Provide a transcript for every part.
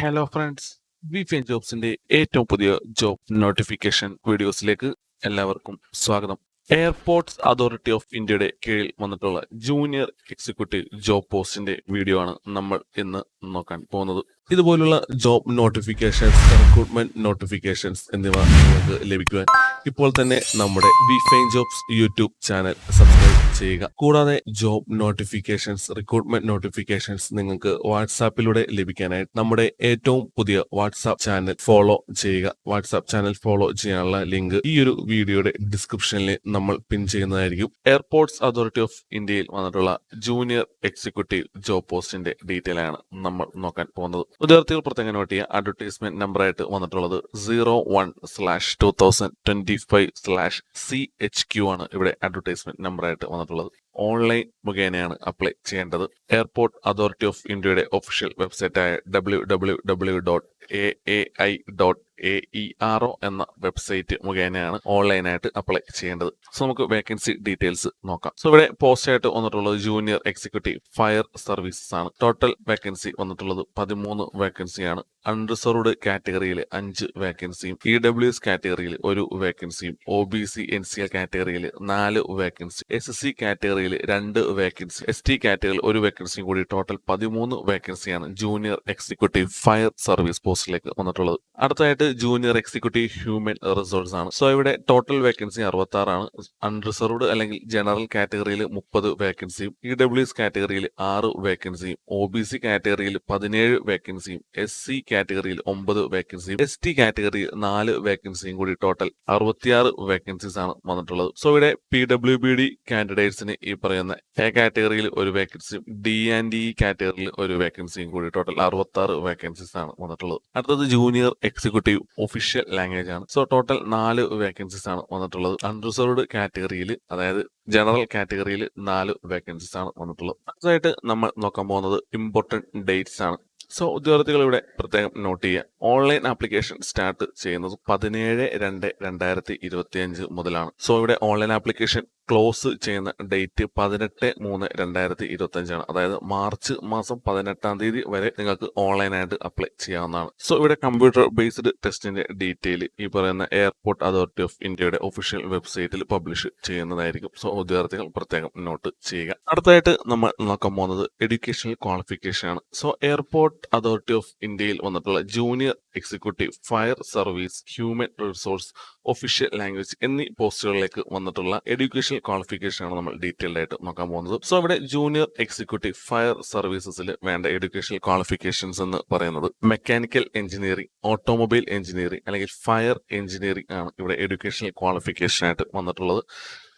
Hello friends വി ഫെൻ ജോബ്സിന്റെ ഏറ്റവും പുതിയ ജോബ് നോട്ടിഫിക്കേഷൻ വീഡിയോസിലേക്ക് എല്ലാവർക്കും സ്വാഗതം. എയർപോർട്ട്സ് അതോറിറ്റി ഓഫ് ഇന്ത്യയുടെ കീഴിൽ വന്നിട്ടുള്ള ജൂനിയർ എക്സിക്യൂട്ടീവ് ജോബ് പോസ്റ്റിന്റെ വീഡിയോ ആണ് നമ്മൾ ഇന്ന് നോക്കാൻ പോകുന്നത്. ഇതുപോലുള്ള ജോബ് നോട്ടിഫിക്കേഷൻസ് റിക്രൂട്ട്മെന്റ് നോട്ടിഫിക്കേഷൻസ് എന്നിവ നിങ്ങൾക്ക് ലഭിക്കുവാൻ ഇപ്പോൾ തന്നെ നമ്മുടെ B fine jobs YouTube channel subscribe ചെയ്യുക. കൂടാതെ ജോബ് നോട്ടിഫിക്കേഷൻസ് റിക്രൂട്ട്മെന്റ് നോട്ടിഫിക്കേഷൻസ് നിങ്ങൾക്ക് വാട്സാപ്പിലൂടെ ലഭിക്കാനായിട്ട് നമ്മുടെ ഏറ്റവും പുതിയ വാട്സാപ്പ് ചാനൽ ഫോളോ ചെയ്യുക. വാട്സാപ്പ് ചാനൽ ഫോളോ ചെയ്യാനുള്ള ലിങ്ക് ഈ ഒരു വീഡിയോയുടെ ഡിസ്ക്രിപ്ഷനിൽ നമ്മൾ പിൻ ചെയ്യുന്നതായിരിക്കും. എയർപോർട്സ് അതോറിറ്റി ഓഫ് ഇന്ത്യയിൽ വന്നിട്ടുള്ള ജൂനിയർ എക്സിക്യൂട്ടീവ് ജോബ് പോസ്റ്റിന്റെ ഡീറ്റെയിൽ ആണ് നമ്മൾ നോക്കാൻ പോകുന്നത്. വിദ്യാർത്ഥികൾ പ്രത്യേകം നോട്ട് ചെയ്യുക അഡ്വർടൈസ്മെന്റ് നമ്പർ ആയിട്ട് വന്നിട്ടുള്ളത് zero one slash two thousand twenty five slash C H Q ആണ് ഇവിടെ അഡ്വർടൈസ്മെന്റ് നമ്പർ ആയിട്ട് വന്നിട്ടുള്ളത്. ഓൺലൈൻ മുഖേനയാണ് അപ്ലൈ ചെയ്യേണ്ടത്. എയർപോർട്ട് അതോറിറ്റി ഓഫ് ഇന്ത്യയുടെ official വെബ്സൈറ്റായ W W W dot A A I dot A E R O എന്ന website മുഖേനയാണ് ഓൺലൈനായിട്ട് അപ്ലൈ ചെയ്യേണ്ടത്. സോ നമുക്ക് വേക്കൻസി ഡീറ്റെയിൽസ് നോക്കാം. സോ ഇവിടെ പോസ്റ്റ് ആയിട്ട് വന്നിട്ടുള്ളത് ജൂനിയർ എക്സിക്യൂട്ടീവ് ഫയർ സർവീസസ് ആണ്. ടോട്ടൽ വേക്കൻസി വന്നിട്ടുള്ളത് പതിമൂന്ന് വേക്കൻസിയാണ് അൺറിസർവ്ഡ് കാറ്റഗറിയിൽ അഞ്ച് വേക്കൻസിയും ഇ ഡബ്ല്യു എസ് കാറ്റഗറിയിൽ ഒരു വേക്കൻസിയും O B C N C L കാറ്റഗറിയിൽ നാല് വേക്കൻസി എസ് എസ് സി കാറ്റഗറിയിൽ രണ്ട് വേക്കൻസി എസ് ടി കാറ്റഗറിയിൽ ഒരു വേക്കൻസിയും കൂടി ടോട്ടൽ പതിമൂന്ന് വേക്കൻസിയാണ് ജൂനിയർ എക്സിക്യൂട്ടീവ് ഫയർ സർവീസ് പോസ്റ്റിലേക്ക് വന്നിട്ടുള്ളത്. അടുത്തായിട്ട് ജൂനിയർ എക്സിക്യൂട്ടീവ് ഹ്യൂമൻ റിസോഴ്സ് ആണ്. സോ ഇവിടെ ടോട്ടൽ വേക്കൻസി അറുപത്തി ആറാണ് അൺറിസർവ്ഡ് അല്ലെങ്കിൽ ജനറൽ കാറ്റഗറിയിൽ മുപ്പത് വേക്കൻസിയും ഇ ഡബ്ല്യു എസ് കാറ്റഗറിയിൽ ആറ് വേക്കൻസിയും ഒ ബി സി കാറ്റഗറിയിൽ പതിനേഴ് വേക്കൻസിയും എസ് സി കാറ്റഗറിയിൽ ഒമ്പത് വേക്കൻസിയും എസ് ടി കാറ്റഗറിയിൽ നാല് വേക്കൻസിയും കൂടി ടോട്ടൽ അറുപത്തിയാറ് വേക്കൻസീസ് ആണ് വന്നിട്ടുള്ളത്. സോ ഇവിടെ പി ഡബ്ല്യു ബി ഡി കാൻഡിഡേറ്റ്സിന് ഈ പറയുന്ന എ കാറ്റഗറിയിൽ ഒരു വേക്കൻസിയും ഡി ആൻഡ് ഇ കാറ്റഗറിയിൽ ഒരു വേക്കൻസിയും കൂടി ടോട്ടൽ അറുപത്തി ആറ് വേക്കൻസീസ് ആണ് വന്നിട്ടുള്ളത്. അടുത്തത് ജൂനിയർ എക്സിക്യൂട്ടീവ് ഒഫീഷ്യൽ ലാംഗ്വേജ് ആണ്. സോ ടോട്ടൽ നാല് വേക്കൻസീസ് ആണ് വന്നിട്ടുള്ളത്. അൺറിസർവ്ഡ് കാറ്റഗറിയിൽ അതായത് ജനറൽ കാറ്റഗറിയിൽ നാല് വേക്കൻസീസ് ആണ് വന്നിട്ടുള്ളത്. അടുത്തതായിട്ട് നമ്മൾ നോക്കാൻ പോകുന്നത് ഇമ്പോർട്ടന്റ് ഡേറ്റ്സ് ആണ്. സോ ഉദ്യോഗാർത്ഥികൾ ഇവിടെ പ്രത്യേകം നോട്ട് ചെയ്യുക. ഓൺലൈൻ ആപ്ലിക്കേഷൻ സ്റ്റാർട്ട് ചെയ്യുന്നത് പതിനേഴ് രണ്ട് രണ്ടായിരത്തി ഇരുപത്തി അഞ്ച് മുതലാണ്. സോ ഇവിടെ ഓൺലൈൻ ആപ്ലിക്കേഷൻ ക്ലോസ് ചെയ്യുന്ന ഡേറ്റ് പതിനെട്ട് മൂന്ന് രണ്ടായിരത്തി ഇരുപത്തി അഞ്ചാണ് അതായത് മാർച്ച് മാസം പതിനെട്ടാം തീയതി വരെ നിങ്ങൾക്ക് ഓൺലൈനായിട്ട് അപ്ലൈ ചെയ്യാവുന്നതാണ്. സോ ഇവിടെ കമ്പ്യൂട്ടർ ബേസ്ഡ് ടെസ്റ്റിന്റെ ഡീറ്റെയിൽ ഈ പറയുന്ന എയർപോർട്ട് അതോറിറ്റി ഓഫ് ഇന്ത്യയുടെ ഒഫീഷ്യൽ വെബ്സൈറ്റിൽ പബ്ലിഷ് ചെയ്യുന്നതായിരിക്കും. സോ ഉദ്യോഗാർത്ഥികൾ പ്രത്യേകം നോട്ട് ചെയ്യുക. അടുത്തായിട്ട് നമ്മൾ നോക്കാൻ പോകുന്നത് എഡ്യൂക്കേഷണൽ ക്വാളിഫിക്കേഷൻ ആണ്. സോ എയർപോർട്ട് അതോറിറ്റി ഓഫ് ഇന്ത്യയിൽ വന്നിട്ടുള്ള junior executive fire service human resource official language എന്നീ പോസ്റ്റുകളിലേക്ക് വന്നിട്ടുള്ള എഡ്യൂക്കേഷണൽ ക്വാളിഫിക്കേഷൻ ആണ് നമ്മൾ ഡീറ്റെയിൽഡ് ആയിട്ട് നോക്കാൻ പോകുന്നത്. സോ ഇവിടെ ജൂനിയർ എക്സിക്യൂട്ടീവ് ഫയർ സർവീസസിൽ വേണ്ട എഡ്യൂക്കേഷണൽ ക്വാളിഫിക്കേഷൻസ് എന്ന് പറയുന്നത് മെക്കാനിക്കൽ എഞ്ചിനീയറിംഗ് ഓട്ടോമൊബൈൽ എഞ്ചിനീയറിംഗ് അല്ലെങ്കിൽ ഫയർ എഞ്ചിനീയറിംഗ് ആണ് ഇവിടെ എഡ്യൂക്കേഷണൽ ക്വാളിഫിക്കേഷൻ ആയിട്ട് വന്നിട്ടുള്ളത്.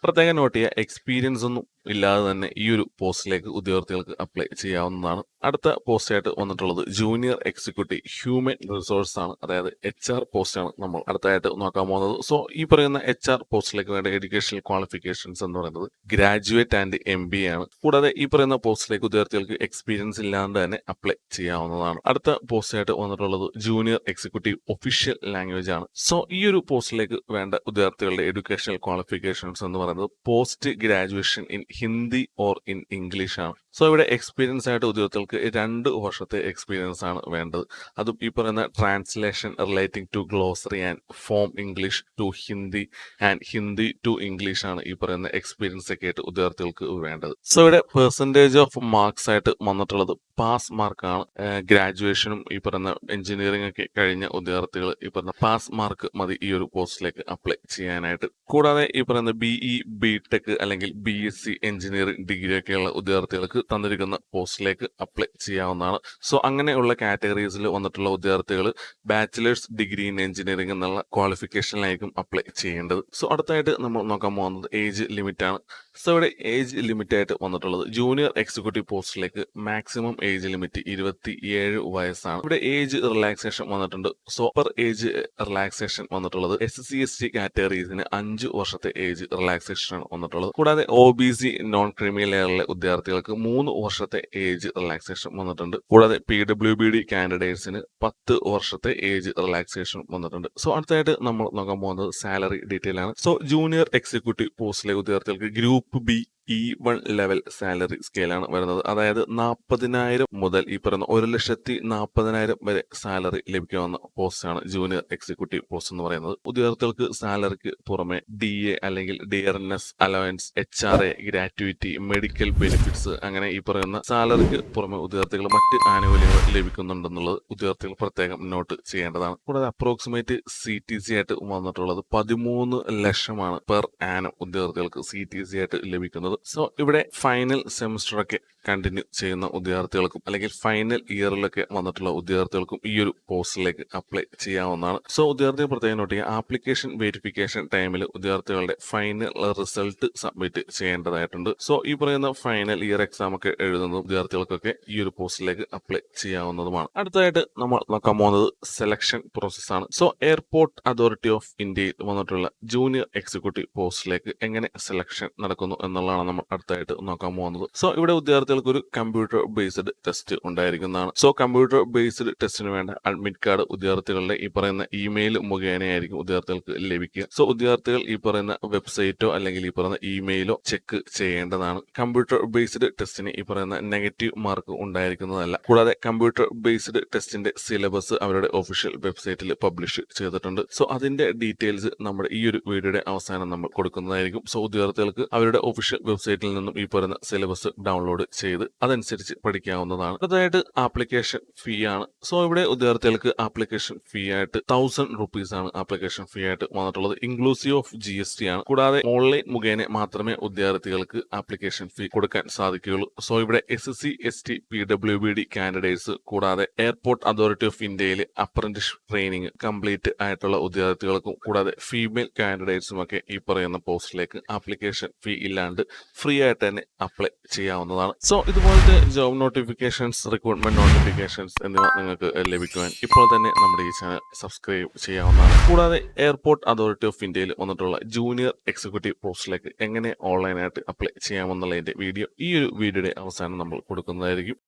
പ്രത്യേകം നോട്ട് ചെയ്യുക എക്സ്പീരിയൻസ് ഒന്നും ഇല്ലാതെ തന്നെ ഈ ഒരു പോസ്റ്റിലേക്ക് ഉദ്യോഗാർത്ഥികൾക്ക് അപ്ലൈ ചെയ്യാവുന്നതാണ്. അടുത്ത പോസ്റ്റായിട്ട് വന്നിട്ടുള്ളത് ജൂനിയർ എക്സിക്യൂട്ടീവ് ഹ്യൂമൻ റിസോഴ്സ് ആണ്. അതായത് എച്ച് ആർ പോസ്റ്റാണ് നമ്മൾ അടുത്തായിട്ട് നോക്കാൻ പോകുന്നത്. സോ ഈ പറയുന്ന എച്ച് ആർ പോസ്റ്റിലേക്ക് വേണ്ട എഡ്യൂക്കേഷണൽ ക്വാളിഫിക്കേഷൻസ് എന്ന് പറയുന്നത് ഗ്രാജുവേറ്റ് ആൻഡ് എം ബി ആണ്. കൂടാതെ ഈ പറയുന്ന പോസ്റ്റിലേക്ക് ഉദ്യോഗാർത്ഥികൾക്ക് എക്സ്പീരിയൻസ് ഇല്ലാണ്ട് തന്നെ അപ്ലൈ ചെയ്യാവുന്നതാണ്. അടുത്ത പോസ്റ്റായിട്ട് വന്നിട്ടുള്ളത് ജൂനിയർ എക്സിക്യൂട്ടീവ് ഒഫീഷ്യൽ ലാംഗ്വേജ് ആണ്. സോ ഈ ഒരു പോസ്റ്റിലേക്ക് വേണ്ട ഉദ്യോഗാർത്ഥികളുടെ എഡ്യൂക്കേഷണൽ ക്വാളിഫിക്കേഷൻസ് എന്ന് പറയുന്നത് post graduation in Hindi or in English ആണ് സോ ഇവിടെ എക്സ്പീരിയൻസ് ആയിട്ട് ഉദ്യോഗാർത്ഥികൾക്ക് രണ്ട് വർഷത്തെ എക്സ്പീരിയൻസ് ആണ് വേണ്ടത്. അതും ഈ പറയുന്ന translation relating to glossary and from English to Hindi and Hindi to English ആണ് ഈ പറയുന്ന എക്സ്പീരിയൻസ് ഒക്കെ ആയിട്ട് ഉദ്യോഗാർത്ഥികൾക്ക് വേണ്ടത്. സോ ഇവിടെ പെർസെന്റേജ് ഓഫ് മാർക്സ് ആയിട്ട് വന്നിട്ടുള്ളത് പാസ് മാർക്കാണ് ഗ്രാജുവേഷനും ഈ പറയുന്ന എഞ്ചിനീയറിംഗ് ഒക്കെ കഴിഞ്ഞ ഉദ്യോഗാർത്ഥികൾ ഈ പറയുന്ന പാസ് മാർക്ക് മതി ഈ ഒരു പോസ്റ്റിലേക്ക് അപ്ലൈ ചെയ്യാനായിട്ട്. കൂടാതെ ഈ പറയുന്ന ബി ഇ ബി ടെക് അല്ലെങ്കിൽ B S C engineering degree ഒക്കെയുള്ള ഉദ്യോഗാർത്ഥികൾക്ക് തന്നിരിക്കുന്ന പോസ്റ്റിലേക്ക് അപ്ലൈ ചെയ്യാവുന്നതാണ്. സോ അങ്ങനെയുള്ള കാറ്റഗറീസിൽ വന്നിട്ടുള്ള വിദ്യാർത്ഥികൾ ബാച്ചിലേഴ്സ് ഡിഗ്രി ഇൻ എഞ്ചിനീയറിംഗ് എന്നുള്ള ക്വാളിഫിക്കേഷനിലായിരിക്കും അപ്ലൈ ചെയ്യേണ്ടത്. സോ അടുത്തായിട്ട് നമ്മൾ നോക്കാൻ പോകുന്നത് ഏജ് ലിമിറ്റ് ആണ്. സോ ഇവിടെ ഏജ് ലിമിറ്റ് ആയിട്ട് വന്നിട്ടുള്ളത് ജൂനിയർ എക്സിക്യൂട്ടീവ് പോസ്റ്റിലേക്ക് മാക്സിമം ഏജ് ലിമിറ്റ് ഇരുപത്തി ഏഴ് വയസ്സാണ്. ഇവിടെ ഏജ് റിലാക്സേഷൻ വന്നിട്ടുണ്ട്. സൂപ്പർ ഏജ് റിലാക്സേഷൻ വന്നിട്ടുള്ളത് എസ് സി എസ് ടി കാറ്റഗറീസിന് അഞ്ച് വർഷത്തെ ഏജ് റിലാക്സേഷൻ ആണ് വന്നിട്ടുള്ളത്. കൂടാതെ O B C non creamy ലെയറിലെ ഉദ്യോഗാർത്ഥികൾക്ക് മൂന്ന് വർഷത്തെ ഏജ് റിലാക്സേഷൻ വന്നിട്ടുണ്ട്. കൂടാതെ പി ഡബ്ല്യു ബി ഡി കാൻഡിഡേറ്റ്സിന് പത്ത് വർഷത്തെ ഏജ് റിലാക്സേഷൻ വന്നിട്ടുണ്ട്. സോ അടുത്തായിട്ട് നമ്മൾ നോക്കാൻ പോകുന്നത് സാലറി ഡീറ്റെയിൽ ആണ്. സോ ജൂനിയർ എക്സിക്യൂട്ടീവ് പോസ്റ്റിലെ ഉദ്യോഗാർത്ഥികൾക്ക് group B E one level salary സ്കെയിലാണ് വരുന്നത്. അതായത് നാൽപ്പതിനായിരം മുതൽ ഈ പറയുന്ന ഒരു ലക്ഷത്തി നാൽപ്പതിനായിരം വരെ സാലറി ലഭിക്കാവുന്ന പോസ്റ്റാണ് ജൂനിയർ എക്സിക്യൂട്ടീവ് പോസ്റ്റ് എന്ന് പറയുന്നത്. ഉദ്യോഗാർത്ഥികൾക്ക് സാലറിക്ക് പുറമെ ഡി എ അല്ലെങ്കിൽ dearness allowance H R A gratuity medical benefits അങ്ങനെ ഈ പറയുന്ന സാലറിക്ക് പുറമെ ഉദ്യോഗാർത്ഥികൾ മറ്റ് ആനുകൂല്യങ്ങൾ ലഭിക്കുന്നുണ്ടെന്നുള്ളത് ഉദ്യോഗാർത്ഥികൾ പ്രത്യേകം നോട്ട് ചെയ്യേണ്ടതാണ്. കൂടാതെ അപ്രോക്സിമേറ്റ് സി ടി സി ആയിട്ട് വന്നിട്ടുള്ളത് പതിമൂന്ന് ലക്ഷമാണ് പെർ ആനം ഉദ്യോഗാർത്ഥികൾക്ക് സി ടി സി ആയിട്ട് ലഭിക്കുന്നത്. സോ ഇവിടെ ഫൈനൽ സെമിസ്റ്റർ ഒക്കെ കണ്ടിന്യൂ ചെയ്യുന്ന ഉദ്യോഗാർത്ഥികൾക്കും അല്ലെങ്കിൽ ഫൈനൽ ഇയറിലൊക്കെ വന്നിട്ടുള്ള ഉദ്യോഗാർത്ഥികൾക്കും ഈ ഒരു പോസ്റ്റിലേക്ക് അപ്ലൈ ചെയ്യാവുന്നതാണ്. സോ ഉദ്യോഗാർത്ഥികൾ പ്രത്യേകം നോട്ട് ചെയ്യുക. ആപ്ലിക്കേഷൻ വെരിഫിക്കേഷൻ ടൈമിൽ ഉദ്യോഗാർത്ഥികളുടെ ഫൈനൽ റിസൾട്ട് സബ്മിറ്റ് ചെയ്യേണ്ടതായിട്ടുണ്ട്. സോ ഈ പറയുന്ന ഫൈനൽ ഇയർ എക്സാം ഒക്കെ എഴുതുന്ന ഉദ്യോഗാർത്ഥികൾക്കൊക്കെ ഈ ഒരു പോസ്റ്റിലേക്ക് അപ്ലൈ ചെയ്യാവുന്നതുമാണ്. അടുത്തതായിട്ട് നമ്മൾ നോക്കാൻ പോകുന്നത് സെലക്ഷൻ പ്രോസസ് ആണ്. സോ എയർപോർട്ട് അതോറിറ്റി ഓഫ് ഇന്ത്യയിൽ വന്നിട്ടുള്ള ജൂനിയർ എക്സിക്യൂട്ടീവ് പോസ്റ്റിലേക്ക് എങ്ങനെ സെലക്ഷൻ നടക്കുന്നു എന്നുള്ളതാണ് നമ്മൾ അടുത്തായിട്ട് നോക്കാൻ പോകുന്നത്. സോ ഇവിടെ ഉദ്യോഗാർത്ഥികൾക്ക് ഒരു കമ്പ്യൂട്ടർ ബേസ്ഡ് ടെസ്റ്റ് ഉണ്ടായിരിക്കുന്നതാണ്. സോ കമ്പ്യൂട്ടർ ബേസ്ഡ് ടെസ്റ്റിന് വേണ്ട അഡ്മിറ്റ് കാർഡ് വിദ്യാർത്ഥികളുടെ ഈ പറയുന്ന ഇമെയിൽ മുഖേനയായിരിക്കും വിദ്യാർത്ഥികൾക്ക് ലഭിക്കുക. സോ വിദ്യാർത്ഥികൾ ഈ പറയുന്ന വെബ്സൈറ്റോ അല്ലെങ്കിൽ ഈ പറയുന്ന ഇമെയിലോ ചെക്ക് ചെയ്യേണ്ടതാണ്. കമ്പ്യൂട്ടർ ബേസ്ഡ് ടെസ്റ്റിന് ഈ പറയുന്ന നെഗറ്റീവ് മാർക്ക് ഉണ്ടായിരിക്കുന്നതല്ല. കൂടാതെ കമ്പ്യൂട്ടർ ബേസ്ഡ് ടെസ്റ്റിന്റെ സിലബസ് അവരുടെ ഒഫീഷ്യൽ വെബ്സൈറ്റിൽ പബ്ലിഷ് ചെയ്തിട്ടുണ്ട്. സോ അതിന്റെ ഡീറ്റെയിൽസ് നമ്മുടെ ഈ ഒരു വീഡിയോയുടെ അവസാനം നമ്മൾ കൊടുക്കുന്നതായിരിക്കും. സോ വിദ്യാർത്ഥികൾക്ക് അവരുടെ ഒഫീഷ്യൽ വെബ്സൈറ്റിൽ നിന്നും ഈ പറയുന്ന സിലബസ് ഡൗൺലോഡ് ചെയ്ത് അതനുസരിച്ച് പഠിക്കാവുന്നതാണ്. അടുത്തതായിട്ട് ആപ്ലിക്കേഷൻ ഫീ ആണ്. സോ ഇവിടെ ഉദ്യോഗാർത്ഥികൾക്ക് ആപ്ലിക്കേഷൻ ഫീ ആയിട്ട് തൗസൻഡ് റുപ്പീസ് ആണ് ആപ്ലിക്കേഷൻ ഫീ ആയിട്ട് വന്നിട്ടുള്ളത്. Inclusive of G S T ആണ്. കൂടാതെ ഓൺലൈൻ മുഖേന മാത്രമേ ഉദ്യോഗാർത്ഥികൾക്ക് ആപ്ലിക്കേഷൻ ഫീ കൊടുക്കാൻ സാധിക്കുകയുള്ളൂ. സോ ഇവിടെ S C S T P W B D candidates കൂടാതെ എയർപോർട്ട് അതോറിറ്റി ഓഫ് ഇന്ത്യയിലെ അപ്രന്റിസ് ട്രെയിനിങ് കംപ്ലീറ്റ് ആയിട്ടുള്ള ഉദ്യോഗാർത്ഥികൾക്കും കൂടാതെ ഫീമെയിൽ കാൻഡിഡേറ്റ്സും ഒക്കെ ഈ പറയുന്ന പോസ്റ്റിലേക്ക് ആപ്ലിക്കേഷൻ ഫീ ഇല്ലാണ്ട് ഫ്രീ ആയിട്ട് തന്നെ അപ്ലൈ ചെയ്യാവുന്നതാണ്. സോ ഇതുപോലത്തെ ജോബ് നോട്ടിഫിക്കേഷൻസ് റിക്രൂട്ട്മെന്റ് നോട്ടിഫിക്കേഷൻസ് എന്നിവ നിങ്ങൾക്ക് ലഭിക്കുവാൻ ഇപ്പോൾ തന്നെ നമ്മുടെ ഈ ചാനൽ സബ്സ്ക്രൈബ് ചെയ്യാവുന്നതാണ്. കൂടാതെ എയർപോർട്ട് അതോറിറ്റി ഓഫ് ഇന്ത്യയിൽ വന്നിട്ടുള്ള ജൂനിയർ എക്സിക്യൂട്ടീവ് പോസ്റ്റിലേക്ക് എങ്ങനെ ഓൺലൈനായിട്ട് അപ്ലൈ ചെയ്യാമെന്നുള്ളതിന്റെ വീഡിയോ ഈ ഒരു വീഡിയോയുടെ അവസാനം നമ്മൾ കൊടുക്കുന്നതായിരിക്കും.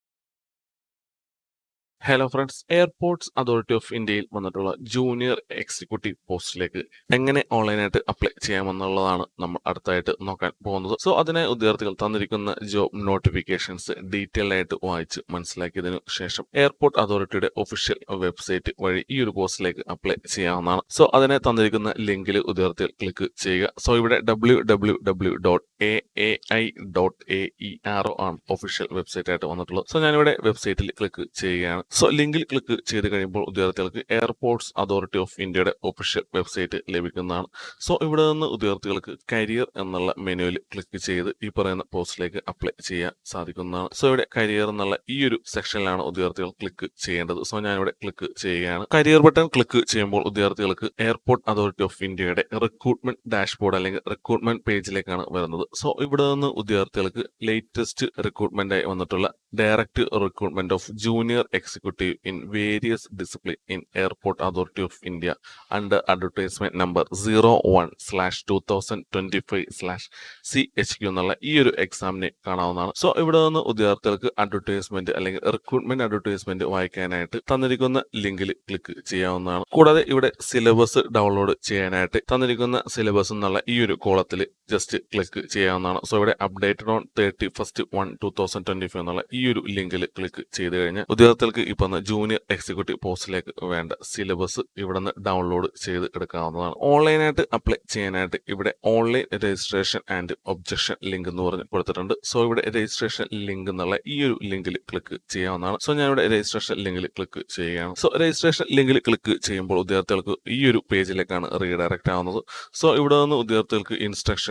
Hello friends airports authority of ഇന്ത്യയിൽ വന്നിട്ടുള്ള ജൂനിയർ എക്സിക്യൂട്ടീവ് പോസ്റ്റിലേക്ക് എങ്ങനെ ഓൺലൈനായിട്ട് അപ്ലൈ ചെയ്യാമെന്നുള്ളതാണ് നമ്മൾ അടുത്തായിട്ട് നോക്കാൻ പോകുന്നത്. സോ അതിനായി ഉദ്യോഗാർത്ഥികൾ തന്നിരിക്കുന്ന ജോബ് നോട്ടിഫിക്കേഷൻസ് ഡീറ്റെയിൽ ആയിട്ട് വായിച്ച് മനസ്സിലാക്കിയതിനു ശേഷം എയർപോർട്ട് അതോറിറ്റിയുടെ ഒഫീഷ്യൽ വെബ്സൈറ്റ് വഴി ഈ ഒരു പോസ്റ്റിലേക്ക് അപ്ലൈ ചെയ്യാവുന്നതാണ്. സോ അതിനെ തന്നിരിക്കുന്ന ലിങ്കിൽ ഉദ്യോഗാർത്ഥികൾ ക്ലിക്ക് ചെയ്യുക. സോ ഇവിടെ W W W dot A A I dot A E R O ആണ് ഒഫീഷ്യൽ വെബ്സൈറ്റ് ആയിട്ട് വന്നിട്ടുള്ളത്. സോ ഞാനിവിടെ വെബ്സൈറ്റിൽ ക്ലിക്ക് ചെയ്യുകയാണ്. സോ ലിങ്കിൽ ക്ലിക്ക് ചെയ്ത് കഴിയുമ്പോൾ ഉദ്യോഗാർത്ഥികൾക്ക് എയർപോർട്സ് അതോറിറ്റി ഓഫ് ഇന്ത്യയുടെ ഒഫീഷ്യൽ വെബ്സൈറ്റ് ലഭിക്കുന്നതാണ്. സോ ഇവിടെ നിന്ന് ഉദ്യോഗാർത്ഥികൾക്ക് കരിയർ എന്നുള്ള മെനുവിൽ ക്ലിക്ക് ചെയ്ത് ഈ പറയുന്ന പോസ്റ്റിലേക്ക് അപ്ലൈ ചെയ്യാൻ സാധിക്കുന്നതാണ്. സോ ഇവിടെ കരിയർ എന്നുള്ള ഈ ഒരു സെക്ഷനിലാണ് ഉദ്യോഗാർത്ഥികൾ ക്ലിക്ക് ചെയ്യേണ്ടത്. സോ ഞാൻ ഇവിടെ ക്ലിക്ക് ചെയ്യുകയാണ്. കരിയർ ബട്ടൺ ക്ലിക്ക് ചെയ്യുമ്പോൾ ഉദ്യോഗാർത്ഥികൾക്ക് എയർപോർട്ട് അതോറിറ്റി ഓഫ് ഇന്ത്യയുടെ റിക്രൂട്ട്മെന്റ് ഡാഷ്ബോർഡ് അല്ലെങ്കിൽ റിക്രൂട്ട്മെന്റ് പേജിലേക്കാണ് വരുന്നത്. സോ ഇവിടെ നിന്ന് ഉദ്യോഗാർത്ഥികൾക്ക് ലേറ്റസ്റ്റ് റിക്രൂട്ട്മെന്റ് ആയി വന്നിട്ടുള്ള direct recruitment of junior executive in various discipline in airport authority of India under advertisement number zero one slash two thousand twenty five slash C H Q എന്നുള്ള ഈ ഒരു എക്സാമിനെ കാണാവുന്നതാണ്. സോ ഇവിടെ നിന്ന് ഉദ്യോഗാർത്ഥികൾക്ക് അഡ്വർടൈസ്മെന്റ് അല്ലെങ്കിൽ റിക്രൂട്ട്മെന്റ് അഡ്വർടൈസ്മെന്റ് വായിക്കാനായിട്ട് തന്നിരിക്കുന്ന ലിങ്കിൽ ക്ലിക്ക് ചെയ്യാവുന്നതാണ്. കൂടാതെ ഇവിടെ സിലബസ് ഡൗൺലോഡ് ചെയ്യാനായിട്ട് തന്നിരിക്കുന്ന സിലബസ് എന്നുള്ള ഈ ഒരു കോളത്തിൽ ജസ്റ്റ് ക്ലിക്ക് ചെയ്യാവുന്നതാണ്. സോ ഇവിടെ updated on thirty first one two thousand twenty five എന്നുള്ള ഈ ഒരു ലിങ്കിൽ ക്ലിക്ക് ചെയ്ത് കഴിഞ്ഞാൽ ഉദ്യോഗസ്ഥർക്ക് ഇപ്പം ജൂനിയർ എക്സിക്യൂട്ടീവ് പോസ്റ്റിലേക്ക് വേണ്ട സിലബസ് ഇവിടെ നിന്ന് ഡൗൺലോഡ് ചെയ്ത് എടുക്കാവുന്നതാണ്. ഓൺലൈനായിട്ട് അപ്ലൈ ചെയ്യാനായിട്ട് ഇവിടെ online registration and objection link എന്ന് പറഞ്ഞ് കൊടുത്തിട്ടുണ്ട്. സോ ഇവിടെ രജിസ്ട്രേഷൻ ലിങ്ക് എന്നുള്ള ഈ ഒരു ലിങ്കിൽ ക്ലിക്ക് ചെയ്യാവുന്നതാണ്. സോ ഞാൻ ഇവിടെ രജിസ്ട്രേഷൻ ലിങ്കിൽ ക്ലിക്ക് ചെയ്യുകയാണ്. സോ രജിസ്ട്രേഷൻ ലിങ്കിൽ ക്ലിക്ക് ചെയ്യുമ്പോൾ ഉദ്യോഗാർത്ഥികൾക്ക് ഈ ഒരു പേജിലേക്കാണ് റീഡയറക്റ്റ് ആവുന്നത്. സോ ഇവിടെ നിന്ന് ഉദ്യോഗാർത്ഥികൾക്ക്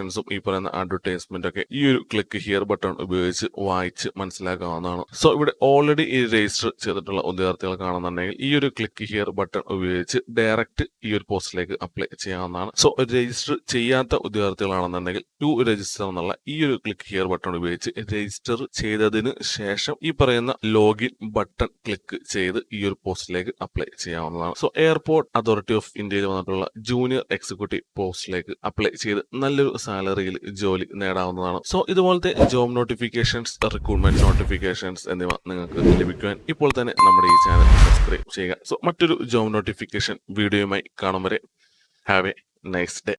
ഇൻസ്ട്രക്ഷൻസും ഈ പറയുന്ന അഡ്വർടൈസ്മെന്റ് ഒക്കെ ഈ ഒരു ക്ലിക്ക് ഹിയർ ബട്ടൺ ഉപയോഗിച്ച് വായിച്ച് മനസ്സിലാക്കാവുന്നതാണ്. സോ ഇവിടെ ഓൾറെഡി ഈ രജിസ്റ്റർ ചെയ്തിട്ടുള്ള ഉദ്യോഗാർത്ഥികൾ കാണുന്നുണ്ടെങ്കിൽ ഈ ഒരു ക്ലിക്ക് ഹിയർ ബട്ടൺ ഉപയോഗിച്ച് ഡയറക്റ്റ് ഈ ഒരു പോസ്റ്റിലേക്ക് അപ്ലൈ ചെയ്യാവുന്നതാണ്. സോ രജിസ്റ്റർ ചെയ്യാത്ത ഉദ്യോഗാർത്ഥികളാണെന്നുണ്ടെങ്കിൽ ടു രജിസ്റ്റർ എന്നുള്ള ഈ ഒരു ക്ലിക്ക് ഹിയർ ബട്ടൺ ഉപയോഗിച്ച് രജിസ്റ്റർ ചെയ്തതിന് ശേഷം ഈ പറയുന്ന ലോഗിൻ ബട്ടൺ ക്ലിക്ക് ചെയ്ത് ഈ ഒരു പോസ്റ്റിലേക്ക് അപ്ലൈ ചെയ്യാവുന്നതാണ്. സോ എയർപോർട്ട് അതോറിറ്റി ഓഫ് ഇന്ത്യയിൽ വന്നിട്ടുള്ള ജൂനിയർ എക്സിക്യൂട്ടീവ് പോസ്റ്റിലേക്ക് അപ്ലൈ ചെയ്ത് നല്ലൊരു സാലറിയിൽ ജോലി നേടാവുന്നതാണ്. സോ ഇതുപോലത്തെ ജോബ് നോട്ടിഫിക്കേഷൻസ് റിക്രൂട്ട്മെന്റ് നോട്ടിഫിക്കേഷൻസ് എന്നിവ നിങ്ങൾക്ക് ലഭിക്കുവാൻ ഇപ്പോൾ തന്നെ നമ്മുടെ ഈ ചാനൽ സബ്സ്ക്രൈബ് ചെയ്യുക. സോ മറ്റൊരു ജോബ് നോട്ടിഫിക്കേഷൻ വീഡിയോയുമായി കാണും വരെ. Have a nice day.